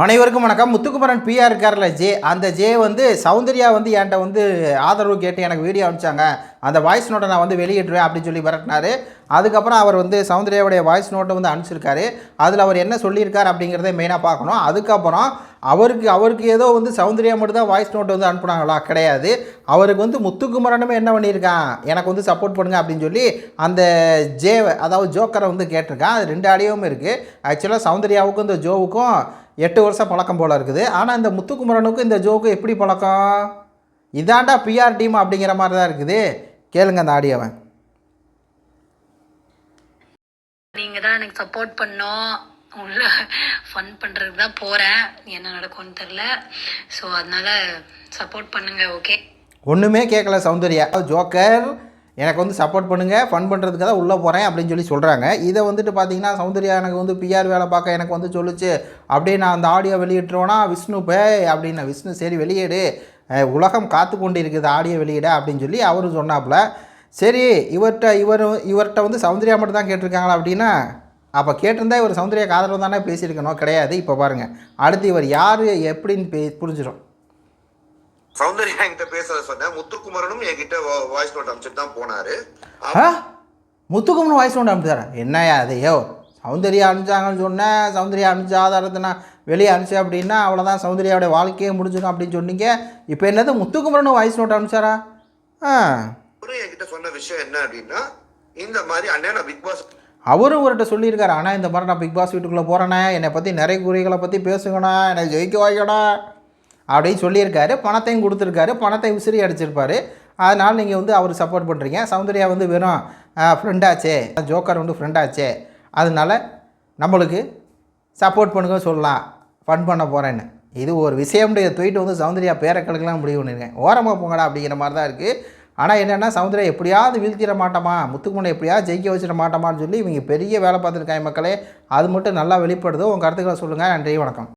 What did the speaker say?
அனைவருக்கும் வணக்கம். முத்துக்குமரன் பிஆர் இருக்கார்ல ஜே. அந்த ஜே வந்து சௌந்தர்யா வந்து என்கிட்ட வந்து ஆதரவு கேட்டு எனக்கு வீடியோ அனுப்பிச்சாங்க. அந்த வாய்ஸ் நோட்டை நான் வந்து வெளியிடுவேன் அப்படின்னு சொல்லி மிரட்டினார் அதுக்கப்புறம் அவர் வந்து சௌந்தர்யாவுடைய வாய்ஸ் நோட்டை வந்து அனுப்பிச்சிருக்காரு. அதில் அவர் என்ன சொல்லியிருக்கார் அப்படிங்கிறத மெயினாக பார்க்கணும். அதுக்கப்புறம் அவருக்கு அவருக்கு ஏதோ வந்து சௌந்தர்யா மட்டும் தான் வாய்ஸ் நோட் வந்து அனுப்புனாங்களா? கிடையாது. அவருக்கு வந்து முத்துக்குமரனுமே என்ன பண்ணியிருக்கான்? எனக்கு வந்து சப்போர்ட் பண்ணுங்க அப்படின்னு சொல்லி அந்த ஜே அதாவது ஜோக்கரை வந்து கேட்டிருக்கான். அது ரெண்டு ஆடியோவும் இருக்குது ஆக்சுவலாக சௌந்தர்யாவுக்கும் இந்த ஜோவுக்கும் எட்டு வருஷம் பழக்கம் போல் இருக்குது. ஆனால் இந்த முத்துக்குமரனுக்கும் இந்த ஜோவுக்கும் எப்படி பழக்கம்? இதாண்டா பிஆர் டீம் அப்படிங்கிற மாதிரி தான் இருக்குது. கேளுங்க அந்த ஆடியோவை. நீங்க தான் எனக்கு சப்போர்ட் பண்ணோம். உள்ள ஃபன் பண்ணுறதுக்கு தான் போகிறேன் என்ன நடக்கும்னு தெரில ஸோ அதனால் சப்போர்ட் பண்ணுங்கள் ஓகே ஒன்றுமே கேட்கல சௌந்தர்யா. ஜோக்கர் எனக்கு வந்து சப்போர்ட் பண்ணுங்கள் ஃபன் பண்ணுறதுக்கு தான் உள்ளே போகிறேன் அப்படின்னு சொல்லி சொல்கிறாங்க இதை வந்துட்டு பார்த்தீங்கன்னா சௌந்தர்யா எனக்கு வந்து பிஆர் வேலை பார்க்க எனக்கு வந்து சொல்லுச்சு. அப்படியே நான் அந்த ஆடியோ வெளியிட்டுருவோன்னா விஷ்ணு பே அப்படின்னு விஷ்ணு சரி வெளியேடு. உலகம் காத்து கொண்டு இருக்குது ஆடியோ வெளியிட அப்படின்னு சொல்லி அவரும் சொன்னாப்புல. சரி இவர்கிட்ட இவர் இவர்கிட்ட வந்து சௌந்தர்யா மட்டும் தான் கேட்டிருக்காங்களா அப்படின்னா அப்போ கேட்டிருந்தா இவர் சௌந்தர்யா காதல் தானே பேசியிருக்கணும்? கிடையாது. இப்போ பாருங்கள் அடுத்து இவர் யார் எப்படின்னு பே புரிஞ்சிடும் சௌந்தர்யா என்கிட்ட பேசுறத சொன்னேன். முத்துக்குமரனும் என்கிட்ட வாய்ஸ் நோட் அனுப்பிச்சிட்டு தான் போனாரு. முத்துக்குமரன் வாய்ஸ் நோட் அனுப்பிச்சாரா என்னையா அது? யோ சௌந்தர்யா அனுப்பிச்சாங்கன்னு சொன்னேன். சௌந்தர்யா அனுப்பிச்ச ஆதாரத்தை நான் வெளியே அனுப்பிச்சேன் அப்படின்னா அவ்வளோதான் சௌந்தர்யாவோட வாழ்க்கையே முடிஞ்சிடும் அப்படின்னு சொன்னீங்க. இப்போ என்னது முத்துக்குமரன் வாய்ஸ் நோட் அனுப்பிச்சாரா? ஆ. என்கிட்ட சொன்ன விஷயம் என்ன அப்படின்னா இந்த மாதிரி அண்ணன் பிக் பாஸ் அவரும் இவர்கிட்ட சொல்லியிருக்காரு ஆனால் இந்த மாதிரி நான் பிக் பாஸ் வீட்டுக்குள்ளே போகிறேனே என்னை பற்றி நிறைய குறைகளை பற்றி பேசுங்கண்ணா என்னை ஜெயிக்க வாய்க்கடா அப்படின்னு சொல்லியிருக்காரு. பணத்தையும் கொடுத்துருக்காரு. பணத்தை விசிறி அடிச்சிருப்பாரு. அதனால் நீங்கள் வந்து அவர் சப்போர்ட் பண்ணுறீங்க சௌந்தர்யா வந்து வெறும் ஃப்ரெண்டாச்சே ஜோக்கர் வந்து ஃப்ரெண்டாச்சே அதனால நம்மளுக்கு சப்போர்ட் பண்ணுங்க சொல்லலாம். ஃபன் பண்ண போகிறேன்னு இது ஒரு விஷயமுடைய தூக்கிட்டு வந்து சௌந்தர்யா பேரை கலக்கலாம் முடிவு பண்ணியிருக்கேன் ஓரமாக போங்கடா அப்படிங்கிற மாதிரி தான் இருக்குது ஆனால் என்னென்னா சௌந்தர்யா எப்படியாவது வீழ்த்திட மாட்டோமா? முத்துக்குமனை எப்படியாவது ஜெயிக்க வச்சிட மாட்டோமான்னு சொல்லி இவங்க பெரிய வேலை பார்த்துருக்காங்க மக்களே. அது மட்டும் நல்லா வெளிப்படுதோ. உங்கள் கருத்துக்களை சொல்லுங்கள் நன்றி வணக்கம்.